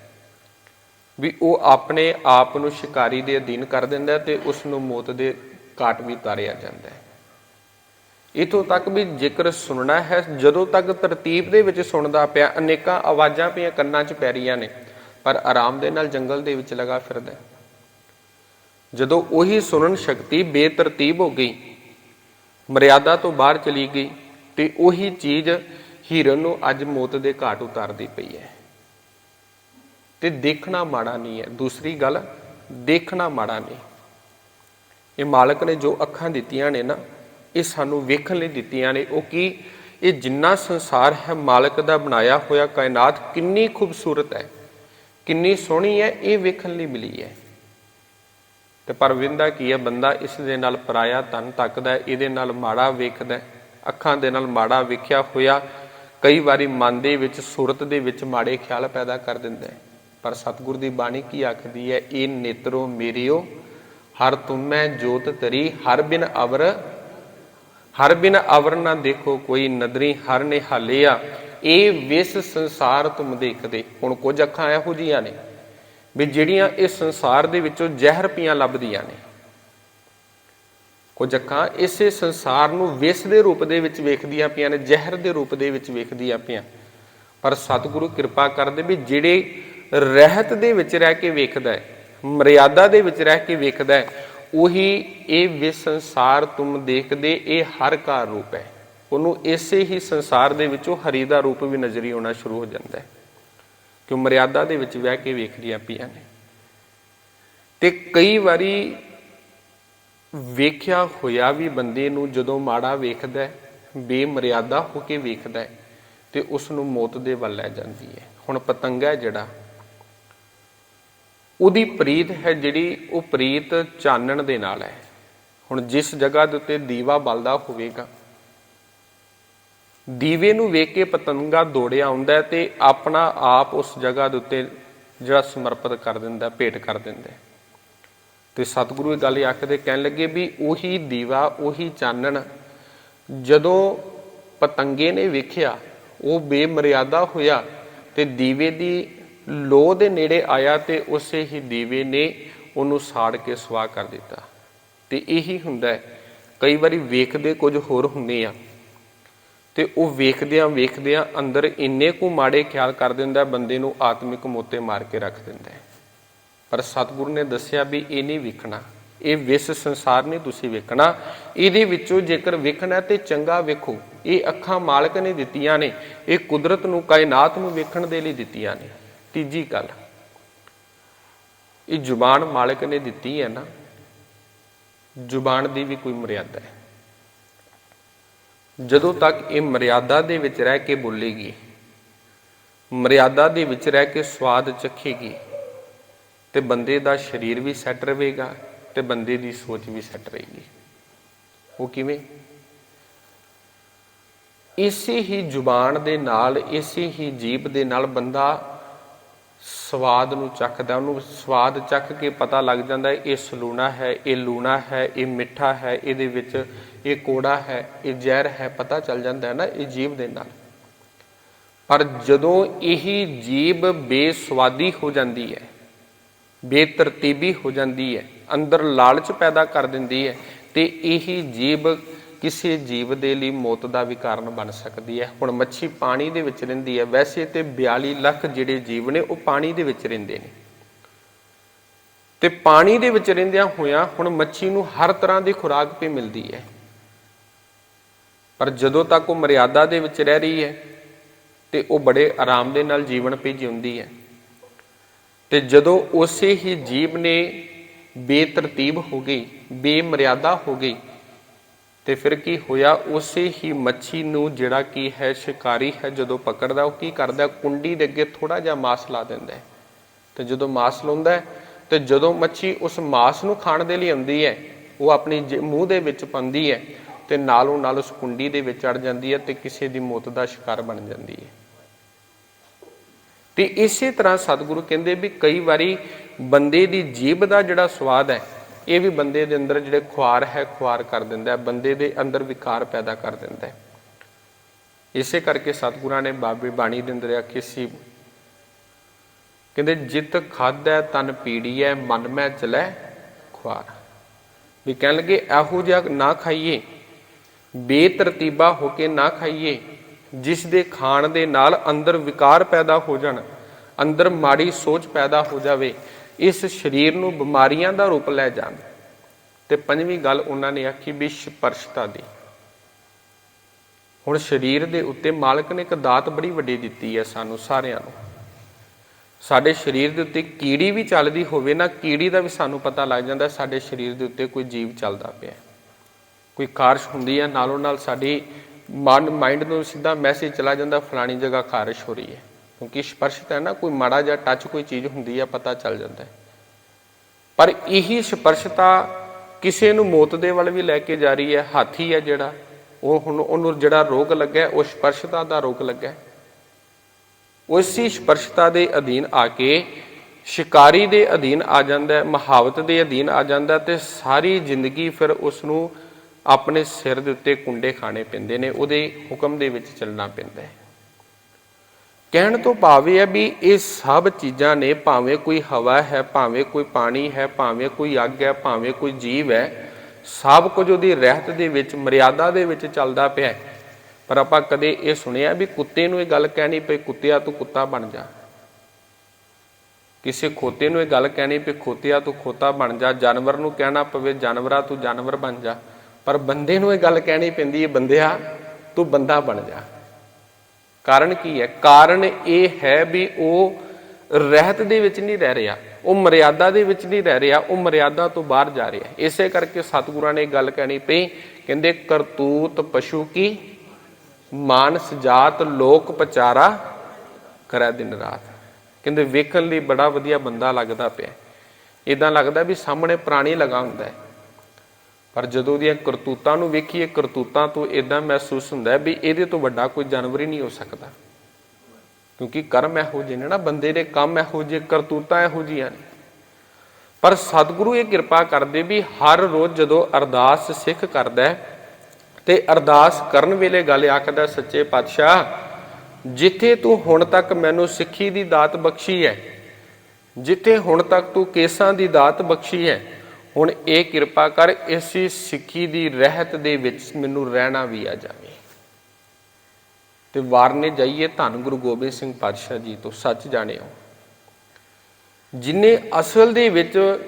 Speaker 1: ਵੀ ਉਹ ਆਪਣੇ ਆਪ ਨੂੰ ਸ਼ਿਕਾਰੀ ਦੇ ਅਧੀਨ ਕਰ ਦਿੰਦਾ ਤੇ ਉਸ ਨੂੰ ਮੌਤ ਦੇ ਕਾਟ ਵੀ ਤਾਰਿਆ ਜਾਂਦਾ ਹੈ। ਇਥੋਂ ਤੱਕ ਵੀ ਜ਼ਿਕਰ ਸੁਣਨਾ ਹੈ, ਜਦੋਂ ਤੱਕ ਤਰਤੀਬ ਦੇ ਵਿੱਚ ਸੁਣਦਾ ਪਿਆ, ਅਨੇਕਾਂ ਆਵਾਜ਼ਾਂ ਪਿਆ ਕੰਨਾਂ 'ਚ ਪੈ ਰਹੀਆਂ ਨੇ ਪਰ ਆਰਾਮ ਦੇ ਨਾਲ ਜੰਗਲ ਦੇ ਵਿੱਚ ਲਗਾ ਫਿਰਦਾ ਜਦੋਂ ਉਹੀ ਸੁਣਨ ਸ਼ਕਤੀ ਬੇਤਰਤੀਬ ਹੋ ਗਈ, ਮਰਿਆਦਾ ਤੋਂ ਬਾਹਰ ਚਲੀ ਗਈ, ਤੇ ਉਹੀ ਚੀਜ਼ ਹਿਰਨ ਨੂੰ ਅੱਜ ਮੌਤ ਦੇ ਘਾਟ ਉਤਾਰਦੀ ਪਈ ਹੈ। ਤੇ ਦੇਖਣਾ ਮਾੜਾ ਨਹੀਂ ਹੈ। ਦੂਸਰੀ ਗੱਲ, ਦੇਖਣਾ ਮਾੜਾ ਨਹੀਂ। ਇਹ ਮਾਲਕ ਨੇ ਜੋ ਅੱਖਾਂ ਦਿੱਤੀਆਂ ਨੇ ਨਾ, ਇਹ ਸਾਨੂੰ ਵੇਖਣ ਲਈ ਦਿੱਤੀਆਂ ਨੇ। ਉਹ ਕੀ, ਇਹ ਜਿੰਨਾ ਸੰਸਾਰ ਹੈ ਮਾਲਕ ਦਾ ਬਣਾਇਆ ਹੋਇਆ ਕਾਇਨਾਤ ਕਿੰਨੀ ਖੂਬਸੂਰਤ ਹੈ। ਕਿੰਨੀ ਸੋਹਣੀ ਹੈ, ਇਹ ਵੇਖਣ ਲਈ ਮਿਲੀ ਹੈ। ਤੇ ਪਰ ਵਿੰਦਾ ਕੀ ਹੈ, ਬੰਦਾ ਇਸ ਦੇ ਨਾਲ ਪਰਾਇਆ ਤਨ ਤੱਕਦਾ ਇਹਦੇ ਨਾਲ ਮਾੜਾ ਵੇਖਦਾ ਅੱਖਾਂ ਦੇ ਨਾਲ ਮਾੜਾ ਵੇਖਿਆ ਹੋਇਆ ਕਈ ਵਾਰੀ ਮਨ ਦੇ ਵਿੱਚ, ਸੁਰਤ ਦੇ ਵਿੱਚ ਮਾੜੇ ਖਿਆਲ ਪੈਦਾ ਕਰ ਦਿੰਦਾ ਹੈ। ਪਰ ਸਤਿਗੁਰ ਦੀ ਬਾਣੀ ਕੀ ਆਖਦੀ ਹੈ, ਇਹ ਨੇਤਰੋ ਮੇਰਿਓ, ਹਰ ਤੁਮੈ ਜੋਤ ਤਰੀ ਹਰ ਬਿਨ ਅਵਰ, ਹਰ ਬਿਨ ਅਵਰ ਨਾ ਦੇਖੋ, ਕੋਈ ਨਦਰੀ ਹਰ ਨਿਹਾਲਿਆ। ਇਹ ਵਿਸ ਸੰਸਾਰ ਤੁਮ ਦੇਖਦੇ। ਹੁਣ ਕੁਝ ਅੱਖਾਂ ਇਹੋ ਜੀਆਂ ਨੇ ਵੀ ਜਿਹੜੀਆਂ ਇਸ ਸੰਸਾਰ ਦੇ ਵਿੱਚੋਂ ਜ਼ਹਿਰ ਪੀਆਂ ਲੱਭਦੀਆਂ ਨੇ। ਕੁਝ ਅੱਖਾਂ ਇਸੇ ਸੰਸਾਰ ਨੂੰ ਵਿਸ ਦੇ ਰੂਪ ਦੇ ਵਿੱਚ ਵੇਖਦੀਆਂ ਪਈਆਂ ਨੇ, ਜ਼ਹਿਰ ਦੇ ਰੂਪ ਦੇ ਵਿੱਚ ਵੇਖਦੀਆਂ ਪਈਆਂ। ਪਰ ਸਤਿਗੁਰੂ ਕਿਰਪਾ ਕਰਦੇ ਵੀ ਜਿਹੜੇ ਰਹਿਤ ਦੇ ਵਿੱਚ ਰਹਿ ਕੇ ਵੇਖਦਾ ਹੈ, ਮਰਿਆਦਾ ਦੇ ਵਿੱਚ ਰਹਿ ਕੇ ਵੇਖਦਾ ਹੈ, ਉਹੀ ਇਹ ਵਿਸ ਸੰਸਾਰ ਤੁਮ ਦੇਖਦੇ, ਇਹ ਹਰ ਕਾ ਰੂਪ ਹੈ। ਉਹਨੂੰ ਇਸੇ ਹੀ ਸੰਸਾਰ ਦੇ ਵਿੱਚੋਂ ਹਰੀ ਦਾ ਰੂਪ ਵੀ ਨਜ਼ਰੀ ਆਉਣਾ ਸ਼ੁਰੂ ਹੋ ਜਾਂਦਾ ਹੈ। ਕਿ ਮਰਿਆਦਾ ਦੇ ਵਿੱਚ ਬਹਿ ਕੇ ਵੇਖਦੀਆਂ ਪਈਆਂ ਨੇ। ਤੇ ਕਈ ਵਾਰੀ ਵੇਖਿਆ ਹੋਇਆ ਵੀ ਬੰਦੇ ਨੂੰ ਜਦੋਂ ਮਾੜਾ ਵੇਖਦਾ ਹੈ, ਬੇਮਰਿਆਦਾ ਹੋ ਕੇ ਵੇਖਦਾ ਹੈ, ਤੇ ਉਸ ਨੂੰ ਮੌਤ ਦੇ ਵੱਲ ਲੈ ਜਾਂਦੀ ਹੈ। ਹੁਣ ਪਤੰਗਾ ਹੈ ਜਿਹੜਾ, ਉਹਦੀ ਪ੍ਰੀਤ ਹੈ ਜਿਹੜੀ ਉਹ ਪ੍ਰੀਤ ਚਾਨਣ ਦੇ ਨਾਲ ਹੈ। ਹੁਣ ਜਿਸ ਜਗ੍ਹਾ ਦੇ ਉੱਤੇ ਦੀਵਾ ਬਲਦਾ ਹੋਵੇਗਾ ਦੀਵੇ ਨੂੰ ਵੇਖ ਕੇ ਪਤੰਗਾ ਦੌੜਿਆ ਆਉਂਦਾ ਹੈ ਤੇ ਆਪਣਾ ਆਪ ਉਸ ਜਗ੍ਹਾ ਦੇ ਉੱਤੇ ਜਿਹੜਾ ਸਮਰਪਿਤ ਕਰ ਦਿੰਦਾ, ਭੇਟ ਕਰ ਦਿੰਦਾ ਹੈ। ਤੇ ਸਤਿਗੁਰੂ ਇਹ ਗੱਲ ਆਖਦੇ, ਕਹਿਣ ਲੱਗੇ ਵੀ ਉਹੀ ਦੀਵਾ, ਉਹੀ ਚਾਨਣ ਜਦੋਂ ਪਤੰਗੇ ਨੇ ਵੇਖਿਆ, ਉਹ ਬੇਮਰਿਆਦਾ ਹੋਇਆ ਤੇ ਦੀਵੇ ਦੀ ਲੋ ਦੇ ਨੇੜੇ ਆਇਆ ਤੇ ਉਸੇ ਹੀ ਦੀਵੇ ਨੇ ਉਹਨੂੰ ਸਾੜ ਕੇ ਸਵਾਹ ਕਰ ਦਿੱਤਾ ਤੇ ਇਹੀ ਹੁੰਦਾ ਹੈ, ਕਈ ਵਾਰੀ ਵੇਖਦੇ ਕੁਝ ਹੋਰ ਹੁੰਦੇ ਆ ਤੇ ਉਹ ਵੇਖਦਿਆਂ ਵੇਖਦਿਆਂ ਅੰਦਰ ਇੰਨੇ ਕੁ ਮਾੜੇ ਖਿਆਲ ਕਰ ਦਿੰਦਾ ਬੰਦੇ ਨੂੰ ਆਤਮਿਕ ਮੋਤੇ ਮਾਰ ਕੇ ਰੱਖ ਦਿੰਦਾ ਪਰ ਸਤਿਗੁਰੂ ਨੇ ਦੱਸਿਆ ਵੀ ਇਹ ਨਹੀਂ ਵੇਖਣਾ। ਇਹ ਵਿਸ ਸੰਸਾਰ ਨਹੀਂ ਤੁਸੀਂ ਵੇਖਣਾ। ਇਹਦੇ ਵਿੱਚੋਂ ਜੇਕਰ ਵੇਖਣਾ ਤੇ ਚੰਗਾ ਵੇਖੋ। ਇਹ ਅੱਖਾਂ ਮਾਲਕ ਨੇ ਦਿੱਤੀਆਂ ਨੇ। ਇਹ ਕੁਦਰਤ ਨੂੰ, ਕਾਇਨਾਤ ਨੂੰ ਵੇਖਣ ਦੇ ਲਈ ਦਿੱਤੀਆਂ ਨੇ। ਤੀਜੀ ਗੱਲ, ਇਹ ਜ਼ੁਬਾਨ ਮਾਲਕ ਨੇ ਦਿੱਤੀ ਹੈ ਨਾ। ਜ਼ੁਬਾਨ ਦੀ ਵੀ ਕੋਈ ਮਰਿਆਦਾ ਹੈ। ਜਦੋਂ ਤੱਕ ਇਹ ਮਰਿਆਦਾ ਦੇ ਵਿੱਚ ਰਹਿ ਕੇ ਬੋਲੇਗੀ, ਮਰਿਆਦਾ ਦੇ ਵਿੱਚ ਰਹਿ ਕੇ ਸਵਾਦ ਚੱਖੇਗੀ, ਤੇ ਬੰਦੇ ਦਾ ਸਰੀਰ ਵੀ ਸੈੱਟ ਰਹੇਗਾ ਤੇ ਬੰਦੇ ਦੀ ਸੋਚ ਵੀ ਸੈੱਟ ਰਹੇਗੀ। ਉਹ ਕਿਵੇਂ? ਇਸੇ ਹੀ ਜ਼ੁਬਾਨ ਦੇ ਨਾਲ, ਇਸੇ ਹੀ ਜੀਭ ਦੇ ਨਾਲ ਬੰਦਾ ਸਵਾਦ ਨੂੰ ਚੱਖਦਾ, ਉਹਨੂੰ ਸਵਾਦ ਚੱਖ ਕੇ ਪਤਾ ਲੱਗ ਜਾਂਦਾ ਇਹ ਸਲੂਣਾ ਹੈ, ਇਹ ਲੂਣਾ ਹੈ, ਇਹ ਮਿੱਠਾ ਹੈ, ਇਹਦੇ ਵਿੱਚ ਇਹ ਕੋੜਾ ਹੈ, ਇਹ ਜ਼ਹਿਰ ਹੈ, ਪਤਾ ਚੱਲ ਜਾਂਦਾ ਹੈ ਨਾ, ਇਹ ਜੀਭ ਦੇ ਨਾਲ। ਪਰ ਜਦੋਂ ਇਹੀ ਜੀਬ ਬੇਸਵਾਦੀ ਹੋ ਜਾਂਦੀ ਹੈ, ਬੇਤਰਤੀਬੀ ਹੋ ਜਾਂਦੀ ਹੈ, ਅੰਦਰ ਲਾਲਚ ਪੈਦਾ ਕਰ ਦਿੰਦੀ ਹੈ, ਤੇ ਇਹੀ ਜੀਬ ਕਿਸੇ ਜੀਵ ਦੇ ਲਈ ਮੌਤ ਦਾ ਵੀ ਕਾਰਨ ਬਣ ਸਕਦੀ ਹੈ। ਹੁਣ ਮੱਛੀ ਪਾਣੀ ਦੇ ਵਿੱਚ ਰਹਿੰਦੀ ਹੈ। ਵੈਸੇ ਤੇ 42 ਲੱਖ ਜਿਹੜੇ ਜੀਵ ਨੇ, ਉਹ ਪਾਣੀ ਦੇ ਵਿੱਚ ਰਹਿੰਦੇ ਨੇ। ਤੇ ਪਾਣੀ ਦੇ ਵਿੱਚ ਰਹਿੰਦਿਆਂ ਹੋਇਆਂ ਹੁਣ ਮੱਛੀ ਨੂੰ ਹਰ ਤਰ੍ਹਾਂ ਦੀ ਖੁਰਾਕ ਪੇ ਮਿਲਦੀ ਹੈ। ਪਰ ਜਦੋਂ ਤੱਕ ਉਹ ਮਰਿਆਦਾ ਦੇ ਵਿੱਚ ਰਹਿ ਰਹੀ ਹੈ, ਤੇ ਉਹ ਬੜੇ ਆਰਾਮ ਦੇ ਨਾਲ ਜੀਵਨ ਪਈ ਜਿਉਂਦੀ ਹੈ। ਤੇ ਜਦੋਂ ਉਸੇ ਹੀ ਜੀਵ ਨੇ ਬੇਤਰਤੀਬ ਹੋ ਗਈ, ਬੇਮਰਿਆਦਾ ਹੋ ਗਈ ਤੇ ਫਿਰ ਕੀ ਹੋਇਆ, ਉਸੇ ਹੀ ਮੱਛੀ ਨੂੰ ਜਿਹੜਾ ਕੀ ਹੈ, ਸ਼ਿਕਾਰੀ ਹੈ, ਜਦੋਂ ਪਕੜਦਾ, ਉਹ ਕੀ ਕਰਦਾ, ਕੁੰਡੀ ਦੇ ਅੱਗੇ ਥੋੜਾ ਜਿਹਾ ਮਾਸ ਲਾ ਦਿੰਦਾ ਹੈ। ਤੇ ਜਦੋਂ ਮਾਸ ਲਾਉਂਦਾ ਹੈ, ਤੇ ਜਦੋਂ ਮੱਛੀ ਉਸ ਮਾਸ ਨੂੰ ਖਾਣ ਦੇ ਲਈ ਆਉਂਦੀ ਹੈ, ਉਹ ਆਪਣੀ ਜ- ਮੂੰਹ ਦੇ ਵਿੱਚ ਪਾਉਂਦੀ ਹੈ ਤੇ ਨਾਲੋਂ ਨਾਲ ਉਸ ਕੁੰਡੀ ਦੇ ਵਿੱਚ ਅੜ ਜਾਂਦੀ ਹੈ ਤੇ ਕਿਸੇ ਦੀ ਮੌਤ ਦਾ ਸ਼ਿਕਾਰ ਬਣ ਜਾਂਦੀ ਹੈ। ਤੇ ਇਸੇ ਤਰ੍ਹਾਂ ਸਤਿਗੁਰੂ ਕਹਿੰਦੇ ਵੀ ਕਈ ਵਾਰੀ ਬੰਦੇ ਦੀ ਜੀਭ ਦਾ ਜਿਹੜਾ ਸਵਾਦ ਹੈ ਇਹ ਵੀ ਬੰਦੇ ਦੇ ਅੰਦਰ ਜਿਹੜੇ ਖੁਆਰ ਹੈ, ਖੁਆਰ ਕਰ ਦਿੰਦਾ ਹੈ, ਬੰਦੇ ਦੇ ਅੰਦਰ ਵਿਕਾਰ ਪੈਦਾ ਕਰ ਦਿੰਦਾ ਹੈ। ਇਸੇ ਕਰਕੇ ਸਤਿਗੁਰਾਂ ਨੇ ਬਾਬੇ ਬਾਣੀ ਦੇ ਅੰਦਰ ਆਖੀ ਸੀ, ਕਹਿੰਦੇ, ਜਿਤ ਖਾਦੈ ਤਨ ਪੀੜੀਐ ਮਨ ਮੈਂ ਚਲੈ ਖੁਆਰ। ਵੀ ਕਹਿਣ ਲੱਗੇ, ਇਹੋ ਜਿਹਾ ਨਾ ਖਾਈਏ, ਬੇਤਰਤੀਬਾ ਹੋ ਕੇ ਨਾ ਖਾਈਏ, ਜਿਸ ਦੇ ਖਾਣ ਦੇ ਨਾਲ ਅੰਦਰ ਵਿਕਾਰ ਪੈਦਾ ਹੋ ਜਾਣ, ਅੰਦਰ ਮਾੜੀ ਸੋਚ ਪੈਦਾ ਹੋ ਜਾਵੇ ਇਸ ਸਰੀਰ ਨੂੰ ਬਿਮਾਰੀਆਂ ਦਾ ਰੂਪ ਲੈ ਜਾਣ ਤੇ ਪੰਜਵੀਂ ਗੱਲ ਉਹਨਾਂ ਨੇ ਆਖੀ ਵੀ ਸਪਰਸ਼ਤਾ ਦੀ। ਹੁਣ ਸਰੀਰ ਦੇ ਉੱਤੇ ਮਾਲਕ ਨੇ ਇੱਕ ਦਾਤ ਬੜੀ ਵੱਡੀ ਦਿੱਤੀ ਹੈ ਸਾਨੂੰ ਸਾਰਿਆਂ ਨੂੰ। ਸਾਡੇ ਸਰੀਰ ਦੇ ਉੱਤੇ ਕੀੜੀ ਵੀ ਚੱਲਦੀ ਹੋਵੇ ਨਾ ਕੀੜੀ ਦਾ ਵੀ ਸਾਨੂੰ ਪਤਾ ਲੱਗ ਜਾਂਦਾ ਸਾਡੇ ਸਰੀਰ ਦੇ ਉੱਤੇ ਕੋਈ ਜੀਵ ਚੱਲਦਾ ਪਿਆ ਕੋਈ ਖਾਰਸ਼ ਹੁੰਦੀ ਹੈ, ਨਾਲੋਂ ਨਾਲ ਸਾਡੀ ਮਨ, ਮਾਈਂਡ ਨੂੰ ਸਿੱਧਾ ਮੈਸੇਜ ਚਲਾ ਜਾਂਦਾ, ਫਲਾਣੀ ਜਗ੍ਹਾ ਖਾਰਸ਼ ਹੋ ਰਹੀ ਹੈ। ਕਿਉਂਕਿ ਸਪਰਸ਼ ਹੈ ਨਾ, ਕੋਈ ਮਾੜਾ ਜਿਹਾ ਟੱਚ ਕੋਈ ਚੀਜ਼ ਹੁੰਦੀ ਹੈ ਪਤਾ ਚੱਲ ਜਾਂਦਾ ਹੈ ਪਰ ਇਹੀ ਸਪਰਸ਼ਤਾ ਕਿਸੇ ਨੂੰ ਮੌਤ ਦੇ ਵੱਲ ਵੀ ਲੈ ਕੇ ਜਾ ਰਹੀ ਹੈ, ਹਾਥੀ ਹੈ ਜਿਹੜਾ, ਉਹ ਹੁਣ ਉਹਨੂੰ ਜਿਹੜਾ ਰੋਗ ਲੱਗਾ ਉਹ ਸਪਰਸ਼ਤਾ ਦਾ ਰੋਗ ਲੱਗਾ ਹੈ। ਉਸੇ ਸਪਰਸ਼ਤਾ ਦੇ ਅਧੀਨ ਆ ਕੇ ਸ਼ਿਕਾਰੀ ਦੇ ਅਧੀਨ ਆ ਜਾਂਦਾ ਹੈ, ਮਹਾਵਤ ਦੇ ਅਧੀਨ ਆ ਜਾਂਦਾ ਹੈ ਤੇ ਸਾਰੀ ਜ਼ਿੰਦਗੀ ਫਿਰ ਉਸ ਨੂੰ ਆਪਣੇ ਸਿਰ ਦੇ ਉੱਤੇ ਕੁੰਡੇ ਖਾਣੇ ਪੈਂਦੇ ਨੇ, ਉਹਦੇ ਹੁਕਮ ਦੇ ਵਿੱਚ ਚੱਲਣਾ ਪੈਂਦਾ ਹੈ ਕਹਿਣ ਤੋਂ ਭਾਵ ਇਹ ਹੈ ਵੀ ਇਹ ਸਭ ਚੀਜ਼ਾਂ ਨੇ, ਭਾਵੇਂ ਕੋਈ ਹਵਾ ਹੈ, ਭਾਵੇਂ ਕੋਈ ਪਾਣੀ ਹੈ, ਭਾਵੇਂ ਕੋਈ ਅੱਗ ਹੈ, ਭਾਵੇਂ ਕੋਈ ਜੀਵ ਹੈ, ਸਭ ਕੁਝ ਉਹਦੀ ਰਹਿਤ ਦੇ ਵਿੱਚ, ਮਰਿਆਦਾ ਦੇ ਵਿੱਚ ਚੱਲਦਾ ਪਿਆ ਹੈ। ਪਰ ਆਪਾਂ ਕਦੇ ਇਹ ਸੁਣਿਆ ਵੀ ਕੁੱਤੇ ਨੂੰ ਇਹ ਗੱਲ ਕਹਿਣੀ ਪਈ, ਕੁੱਤਿਆ ਤੂੰ ਕੁੱਤਾ ਬਣ ਜਾ। ਕਿਸੇ ਖੋਤੇ ਨੂੰ ਇਹ ਗੱਲ ਕਹਿਣੀ ਪਈ, ਖੋਤਿਆ ਤੂੰ ਖੋਤਾ ਬਣ ਜਾ। ਜਾਨਵਰ ਨੂੰ ਕਹਿਣਾ ਪਵੇ, ਜਾਨਵਰਾ ਤੂੰ ਜਾਨਵਰ ਬਣ ਜਾ। ਪਰ ਬੰਦੇ ਨੂੰ ਇਹ ਗੱਲ ਕਹਿਣੀ ਪੈਂਦੀ ਹੈ, ਬੰਦਿਆ, ਤੂੰ ਬੰਦਾ ਬਣ ਜਾ। ਕਾਰਨ ਕੀ ਹੈ? ਕਾਰਨ ਇਹ ਹੈ ਵੀ ਉਹ ਰਹਿਤ ਦੇ ਵਿੱਚ ਨਹੀਂ ਰਹਿ ਰਿਹਾ, ਉਹ ਮਰਿਆਦਾ ਦੇ ਵਿੱਚ ਨਹੀਂ ਰਹਿ ਰਿਹਾ, ਉਹ ਮਰਿਆਦਾ ਤੋਂ ਬਾਹਰ ਜਾ ਰਿਹਾ ਇਸੇ ਕਰਕੇ ਸਤਿਗੁਰਾਂ ਨੇ ਗੱਲ ਕਹਿਣੀ ਪਈ, ਕਹਿੰਦੇ ਕਰਤੂਤ ਪਸ਼ੂ ਕੀ? ਮਾਨਸ ਜਾਤ ਲੋਕ ਪਚਾਰਾ ਕਰੈ ਦਿਨ ਰਾਤ। ਕਹਿੰਦੇ ਵੇਖਣ ਲਈ ਬੜਾ ਵਧੀਆ ਬੰਦਾ ਲੱਗਦਾ ਪਿਆ। ਇਦਾਂ ਲੱਗਦਾ ਵੀ ਸਾਹਮਣੇ ਪ੍ਰਾਣੀ ਲਗਾ ਹੁੰਦਾ ਹੈ। ਪਰ ਜਦੋਂ ਦੀਆਂ ਕਰਤੂਤਾਂ ਨੂੰ ਵੇਖੀਏ, ਕਰਤੂਤਾਂ ਤੋਂ ਇਦਾਂ ਮਹਿਸੂਸ ਹੁੰਦਾ ਵੀ ਇਹਦੇ ਤੋਂ ਵੱਡਾ ਕੋਈ ਜਾਨਵਰ ਹੀ ਨਹੀਂ ਹੋ ਸਕਦਾ। ਕਿਉਂਕਿ ਕਰਮ ਇਹੋ ਜਿਹੇ ਨੇ ਨਾ, ਬੰਦੇ ਦੇ ਕੰਮ ਇਹੋ ਜਿਹੇ, ਕਰਤੂਤਾਂ ਇਹੋ ਜਿਹੀਆਂ ਨੇ। ਪਰ ਸਤਿਗੁਰੂ ਇਹ ਕਿਰਪਾ ਕਰਦੇ ਵੀ ਹਰ ਰੋਜ਼ ਜਦੋਂ ਅਰਦਾਸ ਸਿੱਖ ਕਰਦਾ ਹੈ, ਤੇ ਅਰਦਾਸ ਕਰਨ ਵੇਲੇ ਗੱਲ ਆਖਦਾ ਸੱਚੇ ਪਾਤਸ਼ਾਹ, ਜਿੱਥੇ ਤੂੰ ਹੁਣ ਤੱਕ ਮੈਨੂੰ ਸਿੱਖੀ ਦੀ ਦਾਤ ਬਖਸ਼ੀ ਹੈ, ਜਿੱਥੇ ਹੁਣ ਤੱਕ ਤੂੰ ਕੇਸਾਂ ਦੀ ਦਾਤ ਬਖਸ਼ੀ ਹੈ ਹੁਣ ਇਹ ਕਿਰਪਾ ਕਰ ਇਸੇ ਸਿੱਖੀ ਦੀ ਰਹਿਤ ਦੇ ਵਿੱਚ ਮੈਨੂੰ ਰਹਿਣਾ ਵੀ ਆ ਜਾਵੇ। ਤੇ ਵਾਰਨੇ ਜਾਈਏ ਧੰਨ ਗੁਰੂ ਗੋਬਿੰਦ ਸਿੰਘ ਪਾਤਸ਼ਾਹ ਜੀ ਤੋਂ, ਸੱਚ ਜਾਣਿਓ। ਜਿਨੇ ਅਸਲ ਦੇ ਵਿੱਚ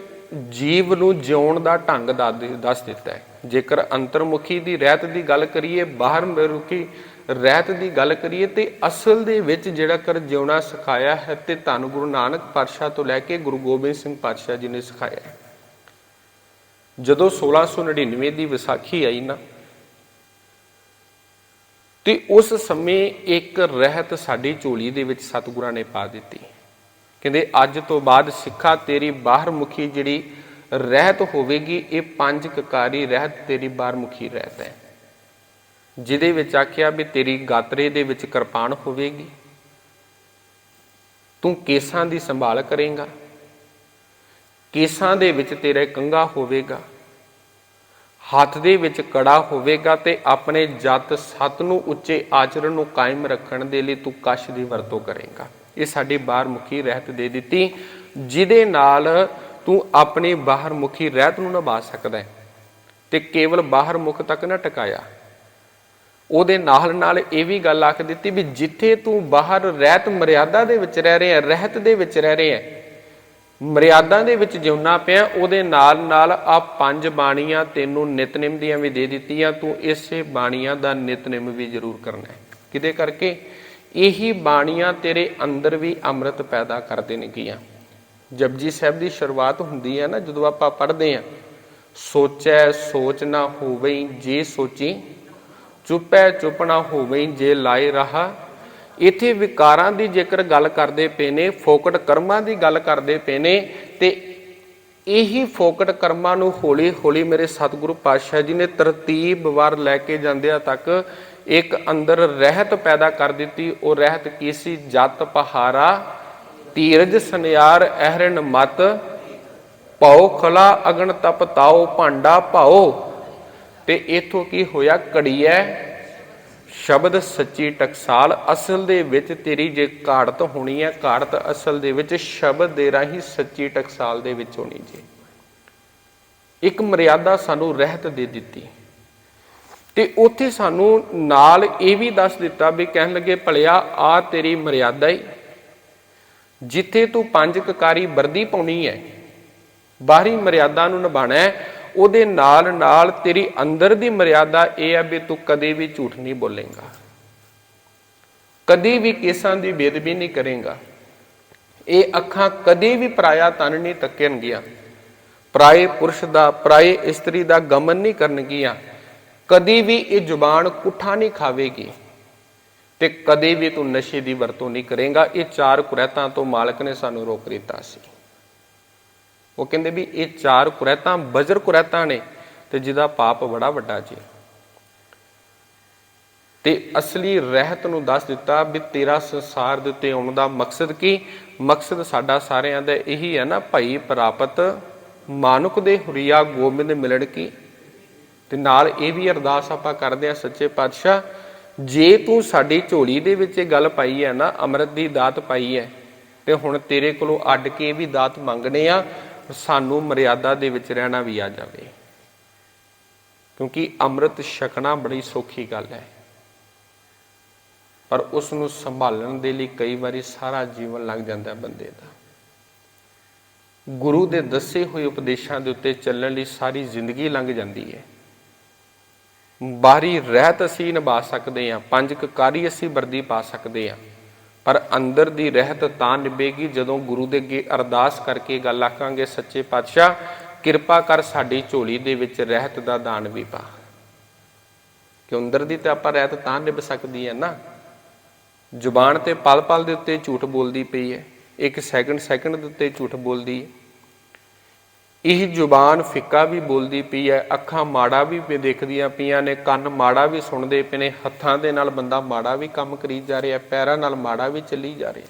Speaker 1: ਜੀਵ ਨੂੰ ਜਿਉਣ ਦਾ ਢੰਗ ਦਾ- ਦੱਸ ਦਿੱਤਾ ਹੈ। ਜੇਕਰ ਅੰਤਰਮੁਖੀ ਦੀ ਰਹਿਤ ਦੀ ਗੱਲ ਕਰੀਏ, ਬਾਹਰ ਮੁਖੀ ਰਹਿਤ ਦੀ ਗੱਲ ਕਰੀਏ, ਤੇ ਅਸਲ ਦੇ ਵਿੱਚ ਜਿਹੜਾ ਕਰ ਜਿਉਣਾ ਸਿਖਾਇਆ ਹੈ, ਤੇ ਧੰਨ ਗੁਰੂ ਨਾਨਕ ਪਾਤਸ਼ਾਹ ਤੋਂ ਲੈ ਕੇ ਗੁਰੂ ਗੋਬਿੰਦ ਸਿੰਘ ਪਾਤਸ਼ਾਹ ਜੀ ਨੇ ਸਿਖਾਇਆ ਹੈ। ਜਦੋਂ 1699 ਦੀ ਵਿਸਾਖੀ ਆਈ ਨਾ, ਤੇ ਉਸ ਸਮੇਂ ਇੱਕ ਰਹਿਤ ਸਾਡੀ ਝੋਲੀ ਦੇ ਵਿੱਚ ਸਤਿਗੁਰਾਂ ਨੇ ਪਾ ਦਿੱਤੀ। ਕਹਿੰਦੇ, ਅੱਜ ਤੋਂ ਬਾਅਦ ਸਿੱਖਾ ਤੇਰੀ ਬਾਹਰ ਮੁਖੀ ਜਿਹੜੀ ਰਹਿਤ ਹੋਵੇਗੀ, ਇਹ ਪੰਜ ਕਕਾਰੀ ਰਹਿਤ ਤੇਰੀ ਬਾਹਰ ਮੁਖੀ ਰਹਿਤ ਹੈ। ਜਿਹਦੇ ਵਿੱਚ ਆਖਿਆ ਵੀ ਤੇਰੀ ਗਾਤਰੇ ਦੇ ਵਿੱਚ ਕਿਰਪਾਨ ਹੋਵੇਗੀ। ਤੂੰ ਕੇਸਾਂ ਦੀ ਸੰਭਾਲ ਕਰੇਗਾ। ਕੇਸਾਂ ਦੇ ਵਿੱਚ ਤੇਰੇ ਕੰਗਾ ਹੋਵੇਗਾ। ਹੱਥ ਦੇ ਵਿੱਚ ਕੜਾ ਹੋਵੇਗਾ ਤੇ ਆਪਣੇ ਜਤ ਸਤ ਨੂੰ ਉੱਚੇ ਆਚਰਣ ਨੂੰ ਕਾਇਮ ਰੱਖਣ ਦੇ ਲਈ ਤੂੰ ਕਸ਼ ਦੀ ਵਰਤੋਂ ਕਰੇਗਾ। ਇਹ ਸਾਡੀ ਬਾਹਰ ਮੁਖੀ ਰਹਿਤ ਦੇ ਦਿੱਤੀ, ਜਿਹਦੇ ਨਾਲ ਤੂੰ ਆਪਣੀ ਬਾਹਰ ਮੁਖੀ ਰਹਿਤ ਨੂੰ ਨਿਭਾ ਸਕਦਾ ਹੈ ਤੇ ਕੇਵਲ ਬਾਹਰ ਮੁਖ ਤੱਕ ਨਾ ਟਿਕਾਇਆ। ਉਹਦੇ ਨਾਲ ਨਾਲ ਇਹ ਵੀ ਗੱਲ ਆਖ ਦਿੱਤੀ ਵੀ ਜਿੱਥੇ ਤੂੰ ਬਾਹਰ ਰਹਿਤ ਮਰਿਆਦਾ ਦੇ ਵਿੱਚ ਰਹਿ ਰਿਹਾ, ਰਹਿਤ ਦੇ ਵਿੱਚ ਰਹਿ ਰਿਹਾ ਮਰਿਆਦਾ ਦੇ ਵਿੱਚ ਜਿਉਣਾ ਪਿਆ, ਉਹਦੇ ਨਾਲ ਨਾਲ ਆ ਪੰਜ ਬਾਣੀਆਂ ਤੈਨੂੰ ਨਿਤਨੇਮ ਦੀਆਂ ਵੀ ਦੇ ਦਿੱਤੀਆਂ, ਤੂੰ ਇਸੇ ਬਾਣੀਆਂ ਦਾ ਨਿਤਨੇਮ ਵੀ ਜ਼ਰੂਰ ਕਰਨਾ ਹੈ। ਕਿਤੇ ਕਰਕੇ? ਇਹੀ ਬਾਣੀਆਂ ਤੇਰੇ ਅੰਦਰ ਵੀ ਅੰਮ੍ਰਿਤ ਪੈਦਾ ਕਰ ਦੇਣਗੀਆਂ ਜਪਜੀ ਸਾਹਿਬ ਦੀ ਸ਼ੁਰੂਆਤ ਹੁੰਦੀ ਹੈ ਨਾ, ਜਦੋਂ ਆਪਾਂ ਪੜ੍ਹਦੇ ਆ ਸੋਚੈ ਸੋਚ ਨਾ ਹੋਵੇ ਜੇ ਸੋਚੀ, ਚੁੱਪੈ ਚੁੱਪ ਨਾ ਹੋਵੇ ਜੇ ਲਾਏ ਰਹਾ ਇੱਥੇ ਵਿਕਾਰਾਂ ਦੀ ਜੇਕਰ ਗੱਲ ਕਰਦੇ ਪਏ ਨੇ, ਫੋਕਟ ਕਰਮਾਂ ਦੀ ਗੱਲ ਕਰਦੇ ਪਏ ਨੇ, ਤੇ ਇਹੀ ਫੋਕਟ ਕਰਮਾਂ ਨੂੰ ਹੌਲੀ ਹੌਲੀ ਮੇਰੇ ਸਤਿਗੁਰੂ ਪਾਤਸ਼ਾਹ ਜੀ ਨੇ ਤਰਤੀਬ ਵਾਰ ਲੈ ਕੇ ਜਾਂਦਿਆਂ ਤੱਕ ਇੱਕ ਅੰਦਰ ਰਹਿਤ ਪੈਦਾ ਕਰ ਦਿੱਤੀ। ਉਹ ਰਹਿਤ ਕੀ ਸੀ? ਜਤ ਪਹਾਰਾ ਧੀਰਜ ਸੁਨਿਆਰ ਅਹਰਨ ਮਤ ਪਾਉ ਖਲਾ, ਅਗਣ, ਤਪ ਤਾਓ ਭਾਂਡਾ ਪਾਓ ਤੇ ਇਥੋਂ ਕੀ ਹੋਇਆ? ਘੜੀਐ ਸ਼ਬਦ ਸੱਚੀ ਟਕਸਾਲ, ਅਸਲ ਦੇ ਵਿੱਚ ਤੇਰੀ ਜੇ ਘਾੜਤ ਹੋਣੀ ਹੈ, ਘਾੜਤ ਅਸਲ ਦੇ ਵਿੱਚ ਸ਼ਬਦ ਦੇ ਰਾਹੀਂ ਸੱਚੀ ਟਕਸਾਲ ਦੇ ਵਿੱਚ ਹੋਣੀ ਜੇ। ਇੱਕ ਮਰਿਆਦਾ ਸਾਨੂੰ ਰਹਿਤ ਦੇ ਦਿੱਤੀ। ਤੇ ਉੱਥੇ ਸਾਨੂੰ ਨਾਲ ਇਹ ਵੀ ਦੱਸ ਦਿੱਤਾ ਵੀ ਕਹਿਣ ਲੱਗੇ, ਭਲਿਆ, ਆ ਤੇਰੀ ਮਰਿਆਦਾ ਹੀ ਜਿੱਥੇ ਤੂੰ ਪੰਜ ਕਕਾਰੀ ਵਰਦੀ ਪਾਉਣੀ ਹੈ, ਬਾਹਰੀ ਮਰਿਆਦਾ ਨੂੰ ਨਿਭਾਣਾ ਹੈ ਉਹਦੇ ਨਾਲ ਨਾਲ ਤੇਰੀ ਅੰਦਰ ਦੀ ਮਰਿਆਦਾ ਇਹ ਹੈ ਵੀ ਤੂੰ ਕਦੇ ਵੀ ਝੂਠ ਨਹੀਂ ਬੋਲੇਗਾ। ਕਦੇ ਵੀ ਕੇਸਾਂ ਦੀ ਬੇਦਬੀ ਨਹੀਂ ਕਰੇਗਾ। ਇਹ ਅੱਖਾਂ ਕਦੇ ਵੀ ਪਰਾਇਆ ਤਨ ਨਹੀਂ ਤੱਕਣਗੀਆਂ। ਪਰਾਏ ਪੁਰਸ਼ ਦਾ, ਪਰਾਏ ਇਸਤਰੀ ਦਾ ਗਮਨ ਨਹੀਂ ਕਰਨਗੀਆਂ। ਕਦੀ ਵੀ ਇਹ ਜ਼ੁਬਾਨ ਕੁੱਠਾ ਨਹੀਂ ਖਾਵੇਗੀ ਤੇ ਕਦੇ ਵੀ ਤੂੰ ਨਸ਼ੇ ਦੀ ਵਰਤੋਂ ਨਹੀਂ ਕਰੇਗਾ। ਇਹ ਚਾਰ ਕੁਰੈਤਾਂ ਤੋਂ ਮਾਲਕ ਨੇ ਸਾਨੂੰ ਰੋਕ ਦਿੱਤਾ ਸੀ। ਉਹ ਕਹਿੰਦੇ ਵੀ ਇਹ ਚਾਰ ਕੁਰੈਤਾਂ, ਬਜਰ ਕੁਰੈਤਾਂ ਨੇ ਤੇ ਜਿਹਦਾ ਪਾਪ ਬੜਾ ਵੱਡਾ ਜੀ। ਤੇ ਅਸਲੀ ਰਹਿਤ ਨੂੰ ਦੱਸ ਦਿੱਤਾ ਵੀ ਤੇਰਾ ਸੰਸਾਰ ਦੇ ਉੱਤੇ ਆਉਣ ਦਾ ਮਕਸਦ ਕੀ? ਮਕਸਦ ਸਾਡਾ ਸਾਰਿਆਂ ਦਾ ਇਹੀ ਹੈ ਨਾ, ਭਾਈ ਪ੍ਰਾਪਤ ਮਾਨੁਕ ਦੇ ਹੁਰੀਆ ਗੋਬਿੰਦ ਮਿਲਣ ਕੀ? ਤੇ ਨਾਲ ਇਹ ਵੀ ਅਰਦਾਸ ਆਪਾਂ ਕਰਦੇ ਆ ਸੱਚੇ ਪਾਤਸ਼ਾਹ, ਜੇ ਤੂੰ ਸਾਡੀ ਝੋਲੀ ਦੇ ਵਿੱਚ ਇਹ ਗੱਲ ਪਾਈ ਹੈ ਨਾ, ਅੰਮ੍ਰਿਤ ਦੀ ਦਾਤ ਪਾਈ ਹੈ, ਤੇ ਹੁਣ ਤੇਰੇ ਕੋਲੋਂ ਅੱਡ ਕੇ ਵੀ ਦਾਤ ਮੰਗਣੇ ਆ ਸਾਨੂੰ ਮਰਿਆਦਾ ਦੇ ਵਿੱਚ ਰਹਿਣਾ ਵੀ ਆ ਜਾਵੇ। ਕਿਉਂਕਿ ਅੰਮ੍ਰਿਤ ਛਕਣਾ ਬੜੀ ਸੌਖੀ ਗੱਲ ਹੈ। ਪਰ ਉਸ ਨੂੰ ਸੰਭਾਲਣ ਦੇ ਲਈ ਕਈ ਵਾਰੀ ਸਾਰਾ ਜੀਵਨ ਲੱਗ ਜਾਂਦਾ ਹੈ ਬੰਦੇ ਦਾ। ਗੁਰੂ ਦੇ ਦੱਸੇ ਹੋਏ ਉਪਦੇਸ਼ਾਂ ਦੇ ਉੱਤੇ ਚੱਲਣ ਲਈ ਸਾਰੀ ਜ਼ਿੰਦਗੀ ਲੰਘ ਜਾਂਦੀ ਹੈ। ਬਾਹਰੀ ਰਹਿਤ ਅਸੀਂ ਨਿਭਾ ਸਕਦੇ ਹਾਂ, ਪੰਜ ਕਕਾਰੀ ਅਸੀਂ ਵਰਦੀ ਪਾ ਸਕਦੇ ਹਾਂ। ਪਰ ਅੰਦਰ ਦੀ ਰਹਿਤ ਤਾਂ ਨਿਭੇਗੀ ਜਦੋਂ ਗੁਰੂ ਦੇ ਅੱਗੇ ਅਰਦਾਸ ਕਰਕੇ ਗੱਲ ਆਖਾਂਗੇ, ਸੱਚੇ ਪਾਤਸ਼ਾਹ, ਕਿਰਪਾ ਕਰ ਸਾਡੀ ਝੋਲੀ ਦੇ ਵਿੱਚ ਰਹਿਤ ਦਾ ਦਾਨ ਵੀ ਪਾ। ਕਿ ਅੰਦਰ ਦੀ ਤਾਂ ਆਪਾਂ ਰਹਿਤ ਤਾਂ ਨਿਭ ਸਕਦੀ ਹੈ ਨਾ? ਜ਼ੁਬਾਨ ਤੇ ਪਲ ਪਲ ਦੇ ਉੱਤੇ ਝੂਠ ਬੋਲਦੀ ਪਈ ਹੈ, ਇੱਕ ਸੈਕਿੰਡ ਸੈਕਿੰਡ ਦੇ ਉੱਤੇ ਝੂਠ ਬੋਲਦੀ ਹੈ। ਇਹ ਜ਼ੁਬਾਨ ਫਿੱਕਾ ਵੀ ਬੋਲਦੀ ਪਈ ਹੈ ਅੱਖਾਂ ਮਾੜਾ ਵੀ ਪੇ ਦੇਖਦੀਆਂ ਪਈਆਂ ਨੇ ਕੰਨ ਮਾੜਾ ਵੀ ਸੁਣਦੇ ਪਏ ਨੇ ਹੱਥਾਂ ਦੇ ਨਾਲ ਬੰਦਾ ਮਾੜਾ ਵੀ ਕੰਮ ਕਰੀ ਜਾ ਰਿਹਾ ਪੈਰਾਂ ਨਾਲ ਮਾੜਾ ਵੀ ਚੱਲੀ ਜਾ ਰਿਹਾ।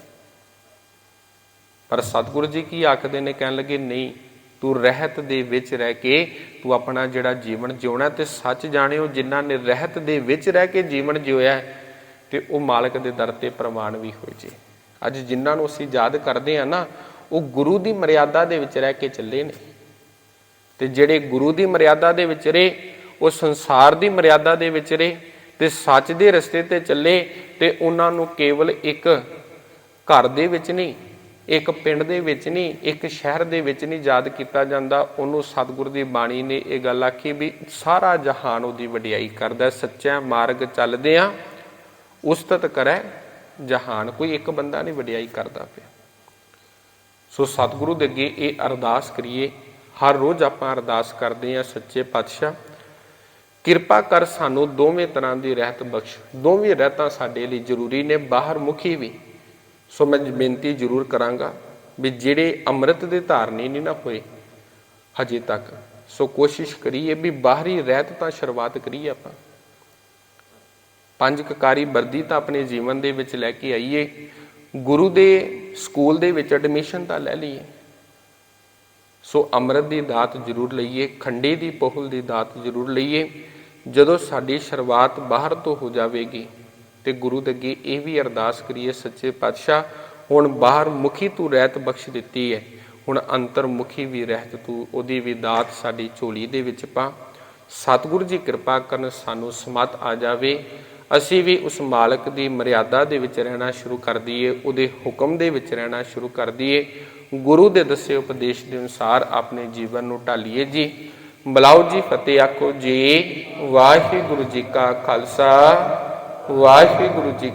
Speaker 1: ਪਰ ਸਤਿਗੁਰੂ ਜੀ ਕੀ ਆਖਦੇ ਨੇ ਕਹਿਣ ਲੱਗੇ ਨਹੀਂ ਤੂੰ ਰਹਿਤ ਦੇ ਵਿੱਚ ਰਹਿ ਕੇ ਤੂੰ ਆਪਣਾ ਜਿਹੜਾ ਜੀਵਨ ਜਿਉਣਾ ਤੇ ਸੱਚ ਜਾਣਿਓ ਜਿਨ੍ਹਾਂ ਨੇ ਰਹਿਤ ਦੇ ਵਿੱਚ ਰਹਿ ਕੇ ਜੀਵਨ ਜਿਉਇਆ ਹੈ, ਤੇ ਉਹ ਮਾਲਕ ਦੇ ਦਰ ਤੇ ਪ੍ਰਮਾਣ ਵੀ ਹੋ ਜੀ। ਅੱਜ ਜਿਨ੍ਹਾਂ ਨੂੰ ਅਸੀਂ ਯਾਦ ਕਰਦੇ ਆ ਨਾ ਉਹ ਗੁਰੂ ਦੀ ਮਰਿਆਦਾ ਦੇ ਵਿੱਚ ਰਹਿ ਕੇ ਚੱਲੇ ਨੇ। ਤੇ ਜਿਹੜੇ ਗੁਰੂ ਦੀ ਮਰਿਆਦਾ ਦੇ ਵਿੱਚ ਰਹੇ, ਉਹ ਸੰਸਾਰ ਦੀ ਮਰਿਆਦਾ ਦੇ ਵਿੱਚ ਰਹੇ ਤੇ ਸੱਚ ਦੇ ਰਸਤੇ ਤੇ ਚੱਲੇ ਤੇ ਉਹਨਾਂ ਨੂੰ ਕੇਵਲ ਇੱਕ ਘਰ ਦੇ ਵਿੱਚ ਨਹੀਂ, ਇੱਕ ਪਿੰਡ ਦੇ ਵਿੱਚ ਨਹੀਂ, ਇੱਕ ਸ਼ਹਿਰ ਦੇ ਵਿੱਚ ਨਹੀਂ ਯਾਦ ਕੀਤਾ ਜਾਂਦਾ। ਉਹਨੂੰ ਸਤਿਗੁਰ ਦੀ ਬਾਣੀ ਨੇ ਇਹ ਗੱਲ ਆਖੀ ਵੀ ਸਾਰਾ ਜਹਾਨ ਉਹਦੀ ਵਡਿਆਈ ਕਰਦਾ, ਸੱਚਾ ਮਾਰਗ ਚੱਲਦੇ ਆ, ਉਸਤਤ ਕਰੈ, ਜਹਾਨ ਕੋਈ ਇੱਕ ਬੰਦਾ ਨਹੀਂ ਵਡਿਆਈ ਕਰਦਾ ਪਿਆ। ਸੋ ਸਤਿਗੁਰੂ ਦੇ ਅੱਗੇ ਇਹ ਅਰਦਾਸ ਕਰੀਏ ਹਰ ਰੋਜ਼ ਆਪਾਂ ਅਰਦਾਸ ਕਰਦੇ ਹਾਂ ਸੱਚੇ ਪਾਤਸ਼ਾਹ, ਕਿਰਪਾ ਕਰ ਸਾਨੂੰ ਦੋਵੇਂ ਤਰ੍ਹਾਂ ਦੀ ਰਹਿਤ ਬਖਸ਼। ਦੋਵੇਂ ਰਹਿਤਾਂ ਸਾਡੇ ਲਈ ਜ਼ਰੂਰੀ ਨੇ, ਬਾਹਰ ਮੁਖੀ ਵੀ। ਸੋ ਮੈਂ ਬੇਨਤੀ ਜ਼ਰੂਰ ਕਰਾਂਗਾ ਵੀ ਜਿਹੜੇ ਅੰਮ੍ਰਿਤ ਦੇ ਧਾਰਨੀ ਨਹੀਂ ਨਾ ਹੋਏ ਹਜੇ ਤੱਕ, ਸੋ ਕੋਸ਼ਿਸ਼ ਕਰੀਏ ਵੀ ਬਾਹਰੀ ਰਹਿਤ ਤਾਂ ਸ਼ੁਰੂਆਤ ਕਰੀਏ ਆਪਾਂ। ਪੰਜ ਕਕਾਰੀ ਵਰਦੀ ਤਾਂ ਆਪਣੇ ਜੀਵਨ ਦੇ ਵਿੱਚ ਲੈ ਕੇ ਆਈਏ, ਗੁਰੂ ਦੇ ਸਕੂਲ ਦੇ ਵਿੱਚ ਐਡਮਿਸ਼ਨ ਤਾਂ ਲੈ ਲਈਏ। ਸੋ ਅੰਮ੍ਰਿਤ ਦੀ ਦਾਤ ਜ਼ਰੂਰ ਲਈਏ, ਖੰਡੇ ਦੀ ਪਹੁਲ ਦੀ ਦਾਤ ਜ਼ਰੂਰ ਲਈਏ। ਜਦੋਂ ਸਾਡੀ ਸ਼ੁਰੂਆਤ ਬਾਹਰ ਤੋਂ ਹੋ ਜਾਵੇਗੀ ਤੇ ਗੁਰੂ ਦੇ ਅੱਗੇ ਇਹ ਵੀ ਅਰਦਾਸ ਕਰੀਏ, ਸੱਚੇ ਪਾਤਸ਼ਾਹ, ਹੁਣ ਬਾਹਰ ਮੁਖੀ ਤੂੰ ਰਹਿਤ ਬਖਸ਼ ਦਿੱਤੀ ਹੈ ਹੁਣ ਅੰਤਰ ਮੁਖੀ ਵੀ ਰਹਿਤ ਤੂੰ, ਉਹਦੀ ਵੀ ਦਾਤ ਸਾਡੀ ਝੋਲੀ ਦੇ ਵਿੱਚ ਪਾ। ਸਤਿਗੁਰੂ ਜੀ ਕਿਰਪਾ ਕਰਨ ਸਾਨੂੰ ਸਮਤ ਆ ਜਾਵੇ, ਅਸੀਂ ਵੀ ਉਸ ਮਾਲਕ ਦੀ ਮਰਿਆਦਾ ਦੇ ਵਿੱਚ ਰਹਿਣਾ ਸ਼ੁਰੂ ਕਰ ਦਈਏ, ਉਹਦੇ ਹੁਕਮ ਦੇ ਵਿੱਚ ਰਹਿਣਾ ਸ਼ੁਰੂ ਕਰ ਦਈਏ। ਗੁਰੂ ਦੇ ਦੱਸੇ ਉਪਦੇਸ਼ ਦੇ ਅਨੁਸਾਰ ਆਪਣੇ ਜੀਵਨ ਨੂੰ ਢਾਲੀਏ ਜੀ। ਬਲਾਓ ਜੀ, ਫਤਿਹ ਆਖੋ ਜੀ। ਵਾਹਿਗੁਰੂ ਜੀ ਕਾ ਖਾਲਸਾ, ਵਾਹਿਗੁਰੂ ਜੀ